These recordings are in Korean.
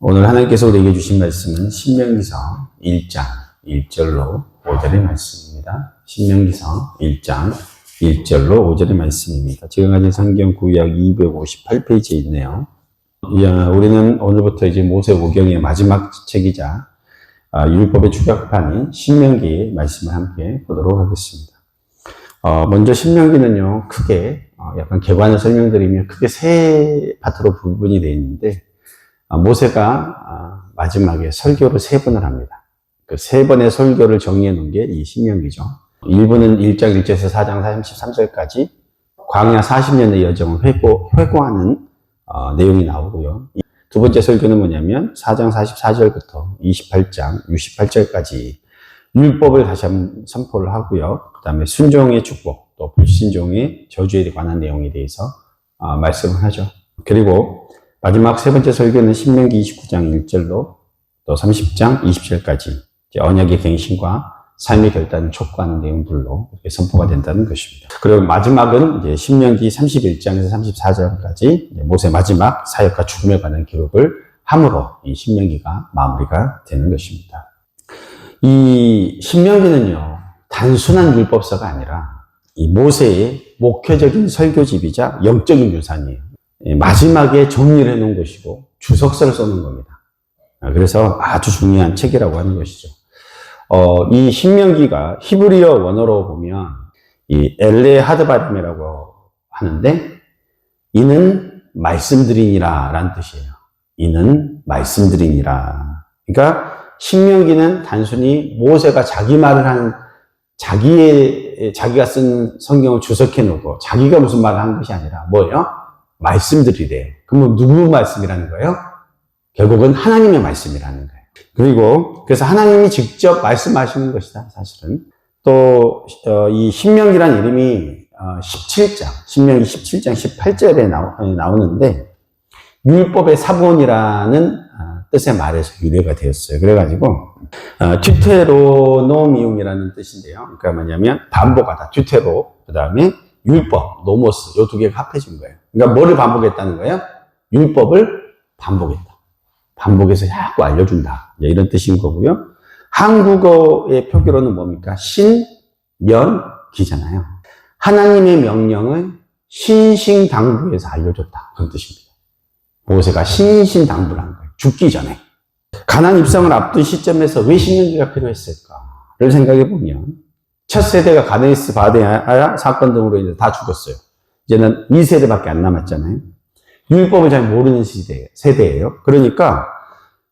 오늘 하나님께서 우리에게 주신 말씀은 신명기서 1장 1절로 5절의 말씀입니다. 신명기서 1장 1절로 5절의 말씀입니다. 지금 가진 성경 구약 258페이지에 있네요. 야, 우리는 오늘부터 이제 모세오경의 마지막 책이자 아, 율법의 축약판인 신명기의 말씀을 함께 보도록 하겠습니다. 어, 먼저 신명기는요, 크게, 어, 약간 개관을 설명드리면 크게 세 파트로 구분이 되어 있는데, 아, 모세가 아, 마지막에 설교를 세 번을 합니다. 그 세 번의 설교를 정리해 놓은 게 이 신명기죠. 1부는 1장 1절에서 4장 33절까지 광야 40년의 여정을 회고, 회고하는 어, 내용이 나오고요. 이두 번째 설교는 뭐냐면 4장 44절부터 28장 68절까지 율법을 다시 한번 선포를 하고요. 그 다음에 순종의 축복, 또 불신종의 저주에 관한 내용에 대해서 어, 말씀을 하죠. 그리고 마지막 세 번째 설교는 신명기 29장 1절로 또 30장 20절까지 언약의 갱신과 삶의 결단을 촉구하는 내용들로 이렇게 선포가 된다는 것입니다. 그리고 마지막은 이제 신명기 31장에서 34장까지 모세 마지막 사역과 죽음에 관한 기록을 함으로 이 신명기가 마무리가 되는 것입니다. 이 신명기는요 단순한 율법서가 아니라 이 모세의 목회적인 설교집이자 영적인 유산이에요. 예, 마지막에 정리를 해놓은 것이고 주석서를 써놓은 겁니다. 아, 그래서 아주 중요한 책이라고 하는 것이죠. 어, 이 신명기가 히브리어 원어로 보면 이 엘레 하드바림이라고 하는데 이는 말씀드리니라 라는 뜻이에요. 이는 말씀드리니라. 그러니까 신명기는 단순히 모세가 자기 말을 한 자기의 자기가 쓴 성경을 주석해 놓고 자기가 무슨 말을 한 것이 아니라 뭐예요? 말씀드리래. 그러면 누구 말씀이라는 거예요? 결국은 하나님의 말씀이라는 거예요. 그리고 그래서 하나님이 직접 말씀하시는 것이다. 사실은 또 이 신명기란 이름이 17장, 신명기 17장 18절에 나오는데 율법의 사본이라는 뜻의 말에서 유래가 되었어요. 그래가지고 튜테로노미움이라는 뜻인데요. 그러니까 뭐냐면 반복하다. 튜테로 그 다음에 율법, 노모스 요 두 개가 합해진 거예요. 그러니까 뭐를 반복했다는 거예요? 율법을 반복했다. 반복해서 자꾸 알려준다. 이런 뜻인 거고요. 한국어의 표기로는 뭡니까? 신, 면, 기잖아요. 하나님의 명령을 신신당부해서 알려줬다. 그런 뜻입니다. 모세가 신신당부를 한 거예요. 죽기 전에. 가난 입성을 앞둔 시점에서 왜 신명기가 필요했을까를 생각해 보면 첫 세대가 가데스 바데아 사건 등으로 이제 다 죽었어요. 이제는 2세대밖에 안 남았잖아요. 율법을 잘 모르는 시대, 세대예요. 그러니까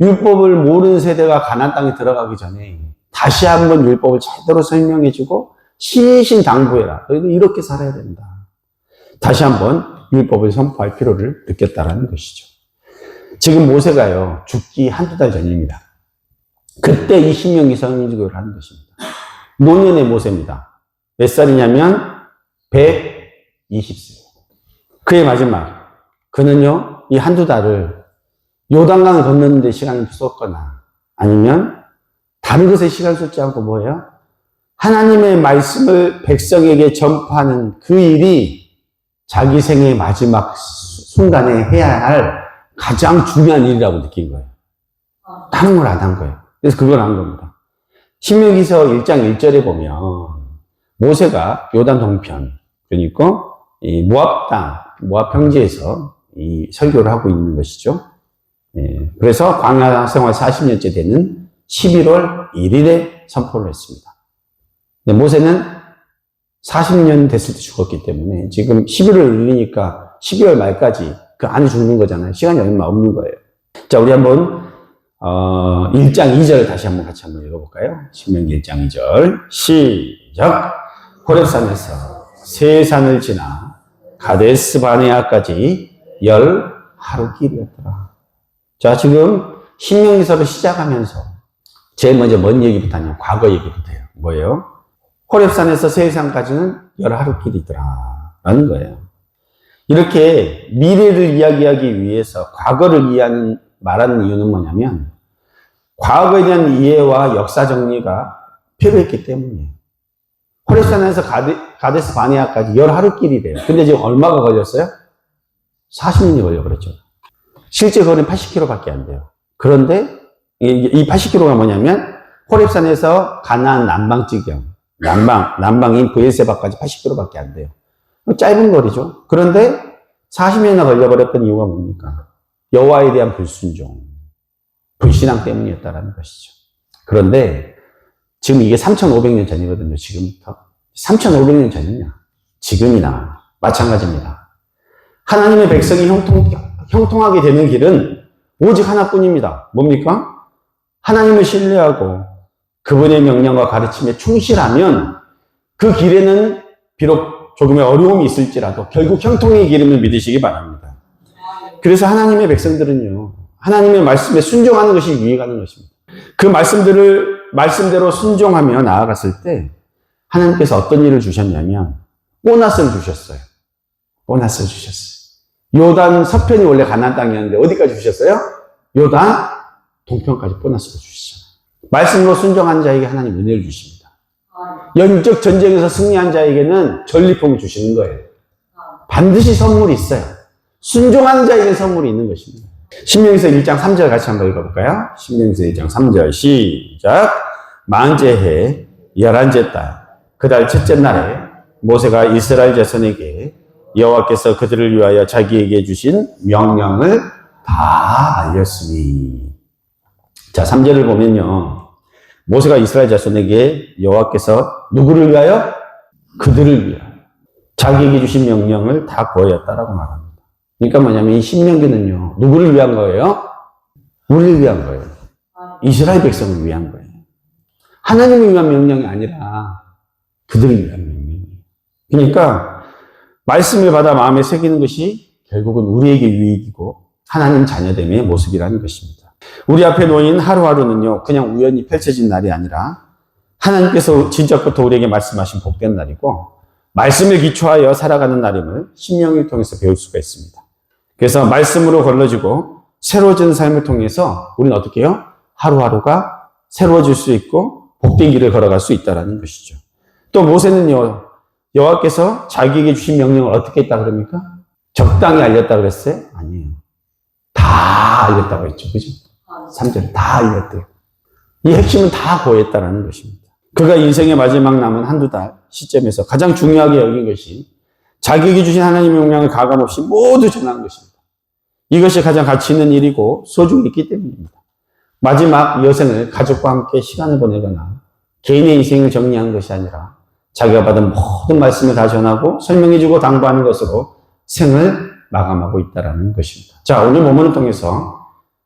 율법을 모르는 세대가 가난 땅에 들어가기 전에 다시 한번 율법을 제대로 설명해주고 신신당부해라. 너희도 이렇게 살아야 된다. 다시 한번 율법을 선포할 필요를 느꼈다라는 것이죠. 지금 모세가요 죽기 한두 달 전입니다. 그때 이 신명기 성경을 하는 것입니다. 노년의 모세입니다. 몇 살이냐면 120세. 그의 마지막. 그는요, 이 한두 달을 요단강을 건너는데 시간을 썼거나 아니면 다른 것에 시간 쏟지 않고 뭐예요? 하나님의 말씀을 백성에게 전파하는 그 일이 자기 생의 마지막 순간에 해야 할 가장 중요한 일이라고 느낀 거예요. 다른 걸 안 한 거예요. 그래서 그걸 한 겁니다. 신명기서 1장 1절에 보면 모세가 요단 동편, 그러니까 이 모압 땅, 모압 평지에서 이 설교를 하고 있는 것이죠. 예, 그래서 광야 생활 40년째 되는 11월 1일에 선포를 했습니다. 모세는 40년 됐을 때 죽었기 때문에 지금 11월 1일이니까 12월 말까지 그 안에 죽는 거잖아요. 시간이 얼마 없는 거예요. 자, 우리 한번 어, 1장 2절 다시 한번 같이 한번 읽어볼까요? 신명기 1장 2절 시작 호렙산에서 세 산을 지나 가데스 바네아까지 열 하루 길이었더라. 자, 지금 신명기서를 시작하면서 제일 먼저 뭔 얘기부터 하냐? 과거 얘기부터 해요. 뭐예요? 호렙산에서 세상까지는 열 하루 길이더라. 라는 거예요. 이렇게 미래를 이야기하기 위해서 과거를 이해하는, 말하는 이유는 뭐냐면, 과거에 대한 이해와 역사 정리가 필요했기 때문이에요. 호렙산에서 가데, 가데스 바니아까지 열 하루 길이래요. 근데 지금 얼마가 걸렸어요? 40년이 걸려버렸죠. 실제 거리는 80km밖에 안 돼요. 그런데 이 80km가 뭐냐면 호랩산에서 가나안 남방 지경, 남방, 남방인 브에세바까지 80km밖에 안 돼요. 짧은 거리죠. 그런데 40년이나 걸려버렸던 이유가 뭡니까? 여호와에 대한 불순종, 불신앙 때문이었다라는 것이죠. 그런데 지금 이게 3,500년 전이거든요. 지금부터. 3,500년 전이냐? 지금이나 마찬가지입니다. 하나님의 백성이 형통, 형통하게 되는 길은 오직 하나뿐입니다. 뭡니까? 하나님을 신뢰하고 그분의 명령과 가르침에 충실하면 그 길에는 비록 조금의 어려움이 있을지라도 결국 형통의 길임을 믿으시기 바랍니다. 그래서 하나님의 백성들은요, 하나님의 말씀에 순종하는 것이 유익하는 것입니다. 그 말씀들을 말씀대로 순종하며 나아갔을 때 하나님께서 어떤 일을 주셨냐면 보너스를 주셨어요. 보너스를 주셨어요. 요단 서편이 원래 가나안 땅이었는데 어디까지 주셨어요? 요단 동편까지 보너스를 주시잖아요. 말씀으로 순종한 자에게 하나님 은혜를 주십니다. 영적 전쟁에서 승리한 자에게는 전리품을 주시는 거예요. 반드시 선물이 있어요. 순종하는 자에게 선물이 있는 것입니다. 신명기서 1장 3절 같이 한번 읽어볼까요? 신명기서 1장 3절 시작 만제 해 열한째 달 그달 첫째 날에 모세가 이스라엘 자손에게 여호와께서 그들을 위하여 자기에게 주신 명령을 다 알렸으니 자 3절을 보면요 모세가 이스라엘 자손에게 여호와께서 누구를 위하여 그들을 위하여 자기에게 주신 명령을 다 보였다라고 말합니다. 그러니까 뭐냐면 이 신명기는요 누구를 위한 거예요? 우리를 위한 거예요. 이스라엘 백성을 위한 거예요. 하나님을 위한 명령이 아니라 그들을 위한 명령이에요. 그러니까 말씀을 받아 마음에 새기는 것이 결국은 우리에게 유익이고 하나님 자녀됨의 모습이라는 것입니다. 우리 앞에 놓인 하루하루는요, 그냥 우연히 펼쳐진 날이 아니라 하나님께서 진짜부터 우리에게 말씀하신 복된 날이고 말씀을 기초하여 살아가는 날임을 신명을 통해서 배울 수가 있습니다. 그래서 말씀으로 걸러지고 새로워진 삶을 통해서 우리는 어떻게 해요? 하루하루가 새로워질 수 있고 복된 길을 걸어갈 수 있다는 것이죠. 또 모세는요, 여호와께서 자기에게 주신 명령을 어떻게 했다 그럽니까? 적당히 알렸다 그랬어요? 아니에요. 다 알렸다고 했죠. 그죠? 3절 다 알렸대요. 이 핵심은 다 고했다라는 것입니다. 그가 인생의 마지막 남은 한두 달 시점에서 가장 중요하게 여긴 것이 자기에게 주신 하나님의 명령을 가감없이 모두 전한 것입니다. 이것이 가장 가치 있는 일이고 소중히 있기 때문입니다. 마지막 여생을 가족과 함께 시간을 보내거나 개인의 인생을 정리하는 것이 아니라 자기가 받은 모든 말씀을 다 전하고 설명해주고 당부하는 것으로 생을 마감하고 있다는 것입니다. 자, 오늘 본문을 통해서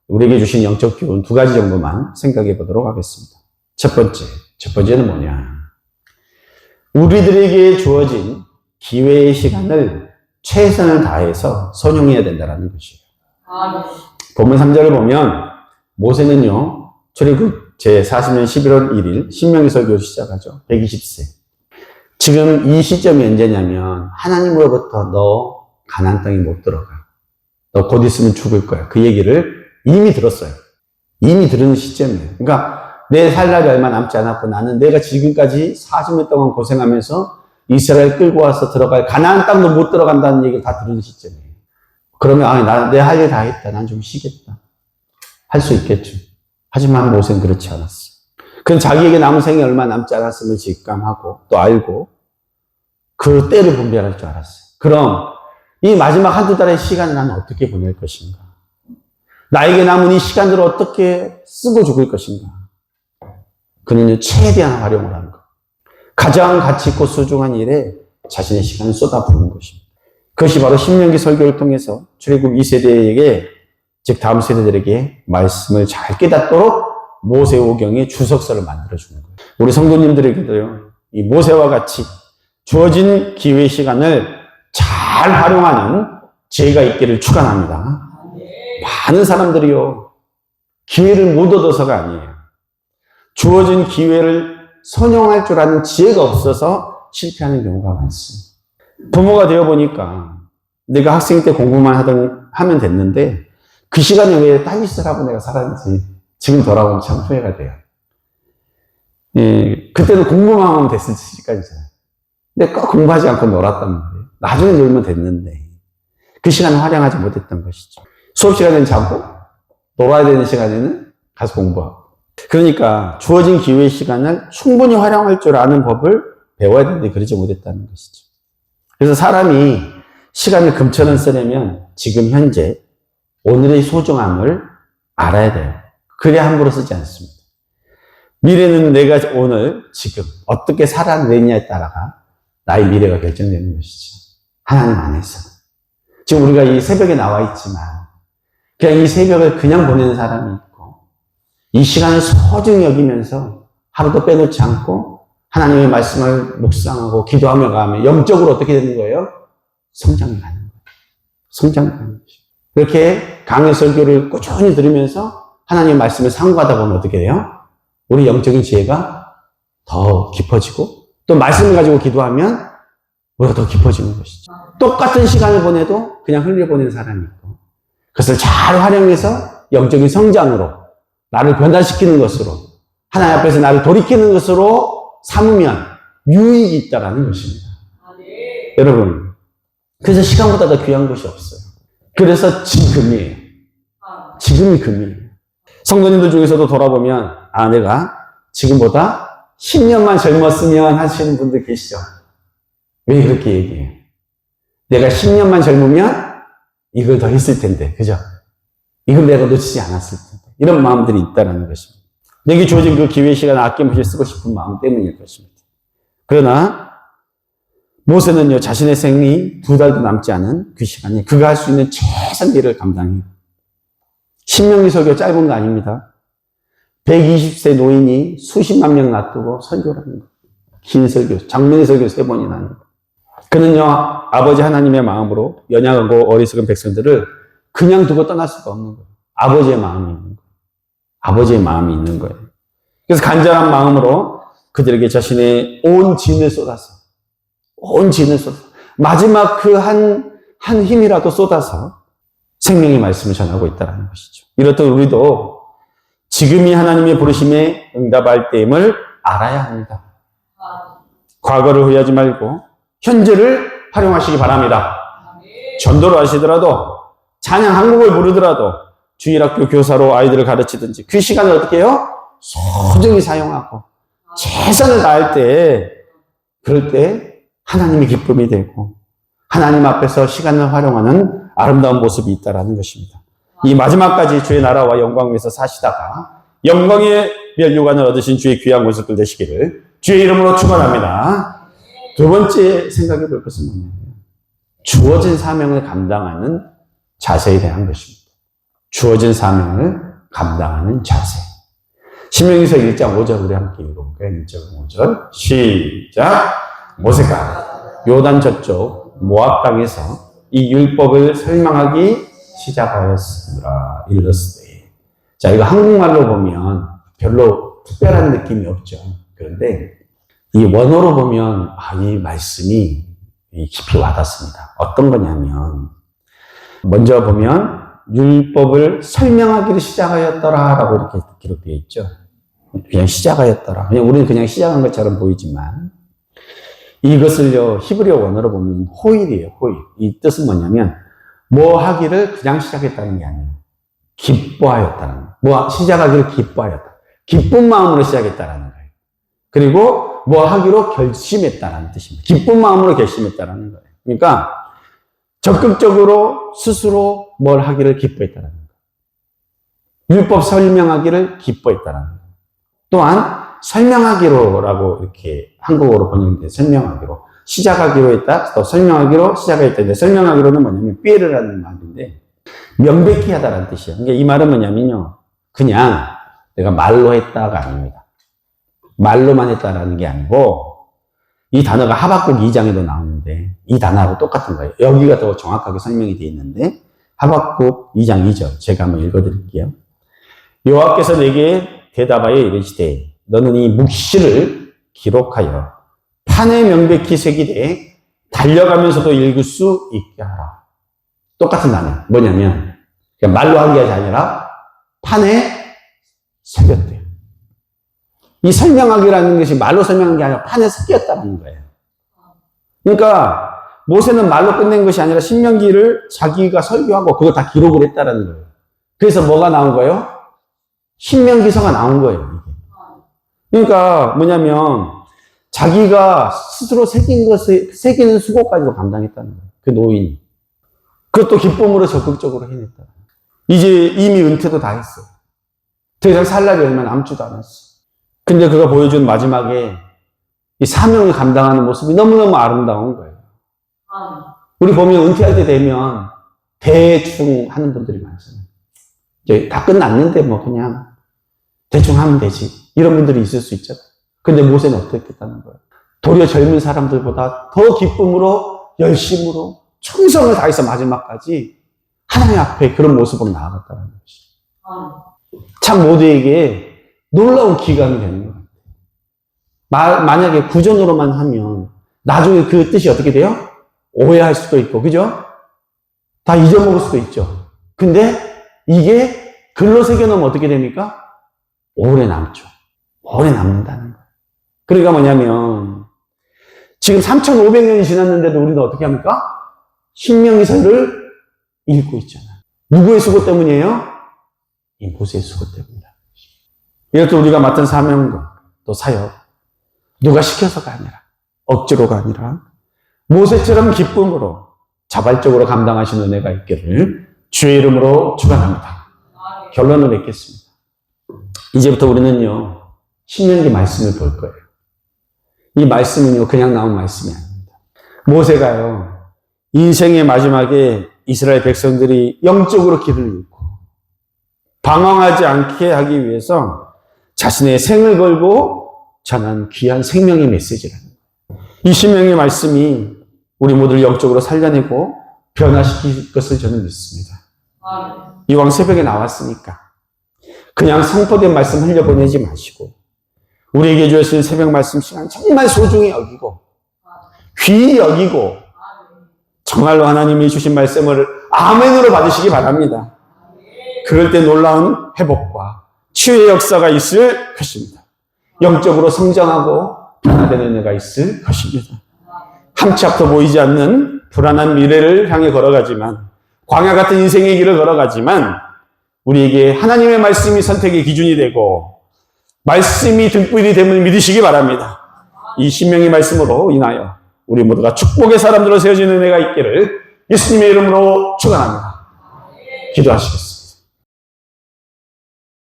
우리에게 주신 영적 교훈 두 가지 정도만 생각해 보도록 하겠습니다. 첫 번째, 첫 번째는 뭐냐? 우리들에게 주어진 기회의 시간을 최선을 다해서 선용해야 된다는 것이에요. 본문 3절을 보면 모세는요, 출애굽 제 40년 11월 1일 신명기 설교를 시작하죠. 120세. 지금 이 시점이 언제냐면 하나님으로부터 너 가나안 땅에 못 들어가. 너 곧 있으면 죽을 거야. 그 얘기를 이미 들었어요. 이미 들은 시점이에요. 그러니까 내 살 날이 얼마 남지 않았고 나는 내가 지금까지 40년 동안 고생하면서 이스라엘 끌고 와서 들어갈 가나안 땅도 못 들어간다는 얘기를 다 들은 시점이에요. 그러면 아, 내할 일 다 했다. 난 좀 쉬겠다. 할 수 있겠죠. 하지만 모세는 그렇지 않았어. 그는 자기에게 남은 생이 얼마 남지 않았음을 직감하고 또 알고 그 때를 분별할 줄 알았어요. 그럼 이 마지막 한두 달의 시간을 나는 어떻게 보낼 것인가? 나에게 남은 이 시간들을 어떻게 쓰고 죽을 것인가? 그는 최대한 활용을 하는 것. 가장 가치 있고 소중한 일에 자신의 시간을 쏟아부는 것입니다. 그것이 바로 신명기 설교를 통해서 출애굽 2세대에게 즉 다음 세대들에게 말씀을 잘 깨닫도록 모세오경의 주석서를 만들어 주는 거예요. 우리 성도님들에게도요, 이 모세와 같이 주어진 기회 시간을 잘 활용하는 지혜가 있기를 축원합니다. 많은 사람들이요, 기회를 못 얻어서가 아니에요. 주어진 기회를 선용할 줄 아는 지혜가 없어서 실패하는 경우가 많습니다. 부모가 되어 보니까 내가 학생 때 공부만 하던, 하면 됐는데 그 시간에 왜 딸이 쓰라고 내가 살았는지 지금 돌아보면 참 후회가 돼요. 예, 그때는 공부만 하면 됐을 시간이잖아요. 근데 꼭 공부하지 않고 놀았단 말이에요. 나중에 놀면 됐는데. 그 시간을 활용하지 못했던 것이죠. 수업 시간에는 자고, 놀아야 되는 시간에는 가서 공부하고. 그러니까 주어진 기회 시간을 충분히 활용할 줄 아는 법을 배워야 되는데 그러지 못했다는 것이죠. 그래서 사람이 시간을 금처럼 쓰려면 지금 현재 오늘의 소중함을 알아야 돼요. 그래야 함부로 쓰지 않습니다. 미래는 내가 오늘 지금 어떻게 살아내냐에 따라가 나의 미래가 결정되는 것이죠. 하나님 안에서. 지금 우리가 이 새벽에 나와 있지만 그냥 이 새벽을 그냥 보내는 사람이 있고 이 시간을 소중히 여기면서 하루도 빼놓지 않고 하나님의 말씀을 묵상하고 기도하며 가면 영적으로 어떻게 되는 거예요? 성장이 가는 거예요. 성장이 가는 거죠. 그렇게 강의 설교를 꾸준히 들으면서 하나님의 말씀을 상고하다 보면 어떻게 돼요? 우리 영적인 지혜가 더 깊어지고 또 말씀을 가지고 기도하면 우리가 더 깊어지는 것이죠. 똑같은 시간을 보내도 그냥 흘려보내는 사람이 있고 그것을 잘 활용해서 영적인 성장으로 나를 변화시키는 것으로 하나님 앞에서 나를 돌이키는 것으로 삼으면 유익이 있다라는 것입니다. 여러분 그래서 시간보다 더 귀한 것이 없어요. 그래서 지금이에요. 지금이 금이에요. 성도님들 중에서도 돌아보면 아 내가 지금보다 10년만 젊었으면 하시는 분들 계시죠. 왜 그렇게 얘기해요? 내가 10년만 젊으면 이걸 더 했을 텐데, 그죠? 이걸 내가 놓치지 않았을 텐데. 이런 마음들이 있다는 것입니다. 내게 주어진 그 기회 시간을 아낌없이 쓰고 싶은 마음 때문일 것입니다. 그러나, 모세는요, 자신의 생이 두 달도 남지 않은 그 시간에 그가 할 수 있는 최선의 일을 감당해요. 신명기 설교 짧은 거 아닙니다. 120세 노인이 수십만 명 놔두고 설교를 하는 거예요. 긴 설교, 장문의 설교 세 번이나 하는 거예요. 그는요, 아버지 하나님의 마음으로 연약하고 어리석은 백성들을 그냥 두고 떠날 수가 없는 거예요. 아버지의 마음이. 아버지의 마음이 있는 거예요. 그래서 간절한 마음으로 그들에게 자신의 온 진을 쏟아서, 온 진을 쏟아서, 마지막 그 한, 한 힘이라도 쏟아서 생명의 말씀을 전하고 있다는 것이죠. 이렇듯 우리도 지금이 하나님의 부르심에 응답할 때임을 알아야 합니다. 과거를 후회하지 말고 현재를 활용하시기 바랍니다. 전도를 하시더라도 찬양 한국을 부르더라도 주일학교 교사로 아이들을 가르치든지 그 시간을 어떻게 해요? 소중히 사용하고 최선을 다할 때 그럴 때 하나님의 기쁨이 되고 하나님 앞에서 시간을 활용하는 아름다운 모습이 있다라는 것입니다. 이 마지막까지 주의 나라와 영광 위에서 사시다가 영광의 멸류관을 얻으신 주의 귀한 모습들 되시기를 주의 이름으로 축원합니다. 두 번째 생각해 볼 것은 뭐냐면 주어진 사명을 감당하는 자세에 대한 것입니다. 주어진 사명을 감당하는 자세. 신명기서 1장 5절 우리 함께 읽어볼까요? 1장 5절 시작 모세가 요단 저쪽 모압 땅에서 이 율법을 설명하기 시작하였으라 일렀으되 자 이거 한국말로 보면 별로 특별한 느낌이 없죠. 그런데 이 원어로 보면 아, 이 말씀이 깊이 와닿습니다. 어떤 거냐면 먼저 보면 율법을 설명하기를 시작하였더라라고 이렇게 기록되어 있죠. 그냥 시작하였더라. 그냥 우리는 그냥 시작한 것처럼 보이지만 이것을요 히브리어 원어로 보면 호일이에요. 호일. 이 뜻은 뭐냐면 뭐 하기를 그냥 시작했다는 게 아니에요. 기뻐하였다는 거예요. 뭐 시작하기를 기뻐하였다. 기쁜 마음으로 시작했다라는 거예요. 그리고 뭐 하기로 결심했다라는 뜻입니다. 기쁜 마음으로 결심했다라는 거예요. 그러니까 적극적으로 스스로 뭘 하기를 기뻐했다라는 거예요. 율법 설명하기를 기뻐했다라는 거예요. 또한 설명하기로라고 이렇게 한국어로 번역돼 설명하기로 시작하기로 했다 또 설명하기로 시작했다 설명하기로는 뭐냐면 삐에르라는 말인데 명백히 하다라는 뜻이에요. 그러니까 이 말은 뭐냐면요 그냥 내가 말로 했다가 아닙니다. 말로만 했다라는 게 아니고 이 단어가 하박국 2장에도 나오는데 이 단어하고 똑같은 거예요. 여기가 더 정확하게 설명이 되어 있는데 하박국 2장 2절 제가 한번 읽어드릴게요. 여호와께서 내게 대답하여 이르시되 너는 이 묵시를 기록하여 판에 명백히 새기되 달려가면서도 읽을 수 있게 하라. 똑같은 단어. 뭐냐면 그냥 말로 한 게 아니라 판에 새겼대요. 이 설명하기라는 것이 말로 설명한 게 아니라 판에 새겼다는 거예요. 그러니까 모세는 말로 끝낸 것이 아니라 신명기를 자기가 설교하고 그거 다 기록을 했다라는 거예요. 그래서 뭐가 나온 거예요? 신명기서가 나온 거예요. 그러니까 뭐냐면 자기가 스스로 새긴 것을 새기는 수고까지도 감당했다는 거예요. 그 노인이. 그것도 기쁨으로 적극적으로 해냈다. 이제 이미 은퇴도 다 했어. 더 이상 살 날이 얼마 남지도 않았어. 근데 그가 보여준 마지막에 이 사명을 감당하는 모습이 너무너무 아름다운 거예요. 우리 보면 은퇴할 때 되면 대충 하는 분들이. 이제 다 끝났는데 뭐 그냥 대충 하면 되지. 이런 분들이 있을 수 있잖아요. 근데 모세는 어떻겠다는 거예요. 도리어 젊은 사람들보다 더 기쁨으로 열심으로 충성을 다해서 마지막까지 하나님 앞에 그런 모습으로 나아갔다는 것이. 참 모두에게 놀라운 기간이 되는. 마- 만약에 구전으로만 하면 나중에 그 뜻이 어떻게 돼요? 오해할 수도 있고, 그죠? 다 잊어먹을 수도 있죠. 근데 이게 글로 새겨놓으면 어떻게 됩니까? 오래 남죠. 오래 남는다는 거예요. 그러니까 뭐냐면, 지금 3,500년이 지났는데도 우리는 어떻게 합니까? 신명기서를 읽고 있잖아요. 누구의 수고 때문이에요? 이 모세의 수고 때문이다. 이렇게 우리가 맡은 사명과 또 사역, 누가 시켜서가 아니라, 억지로가 아니라, 모세처럼 기쁨으로 자발적으로 감당하신 은혜가 있기를 주의 이름으로 축원합니다. 결론을 맺겠습니다. 이제부터 우리는요, 신명기 말씀을 볼 거예요. 이 말씀은요, 그냥 나온 말씀이 아닙니다. 모세가요, 인생의 마지막에 이스라엘 백성들이 영적으로 길을 잃고, 방황하지 않게 하기 위해서 자신의 생을 걸고 전한 귀한 생명의 메시지라는. 이 신명의 말씀이 우리 모두를 영적으로 살려내고 변화시킬 것을 저는 믿습니다. 이왕 새벽에 나왔으니까 그냥 선포된 말씀 흘려보내지 마시고 우리에게 주신 새벽 말씀 시간 정말 소중히 여기고 귀히 여기고 정말로 하나님이 주신 말씀을 아멘으로 받으시기 바랍니다. 그럴 때 놀라운 회복과 치유의 역사가 있을 것입니다. 영적으로 성장하고 변화되는 은혜가 있을 것입니다. 함치 앞도 보이지 않는 불안한 미래를 향해 걸어가지만 광야 같은 인생의 길을 걸어가지만 우리에게 하나님의 말씀이 선택의 기준이 되고 말씀이 등불이 됨을 믿으시기 바랍니다. 이 신명의 말씀으로 인하여 우리 모두가 축복의 사람들로 세워지는 은혜가 있기를 예수님의 이름으로 축원합니다. 기도하시겠습니다.